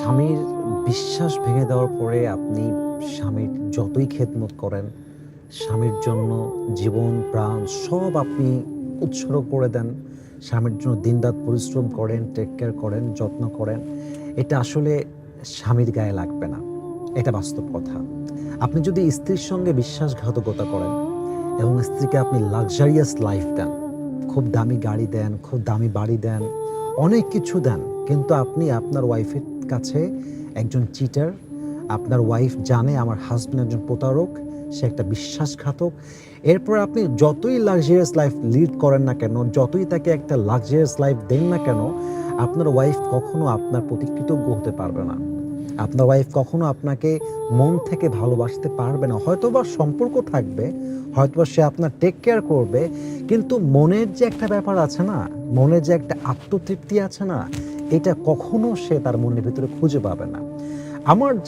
স্বামীর বিশ্বাস ভেঙে দেওয়ার পরে আপনি স্বামীর যতই খেদমত করেন, স্বামীর জন্য জীবন, প্রাণ সব আপনি উৎসর্গ করে দেন, স্বামীর জন্য দিনরাত পরিশ্রম করেন টেক কেয়ার করেন, যত্ন করেন, এটা আসলে স্বামীর গায়ে লাগবে না। এটা বাস্তব কথা। আপনি যদি স্ত্রীর সঙ্গে বিশ্বাসঘাতকতা করেন এবং স্ত্রীকে আপনি লাক্সারিয়াস লাইফ দেন, খুব দামি গাড়ি দেন, খুব দামি বাড়ি দেন, অনেক কিছু দেন, কিন্তু আপনি আপনার ওয়াইফের কাছে একজন চিটার আপনার ওয়াইফ জানে আমার হাজব্যান্ড একজন প্রতারক, সে একটা বিশ্বাসঘাতক। এরপর আপনি যতই লাক্সারিয়াস লাইফ লিড করেন না কেন, যতই তাকে একটা লাক্সারিয়াস লাইফ দেন না কেন, আপনার ওয়াইফ কখনো আপনার প্রতি কৃতজ্ঞ হতে পারবে না। আপনার ওয়াইফ কখনো আপনাকে মন থেকে ভালোবাসতে পারবে না। হয়তো বা সম্পর্ক থাকবে হয়তো বা সে আপনার টেক কেয়ার করবে, কিন্তু মনের যে একটা ব্যাপার আছে না, মনের যে একটা আত্মতৃপ্তি আছে না এটা কখনো সে তার মনের ভিতরে খুঁজে পাবে না। আমার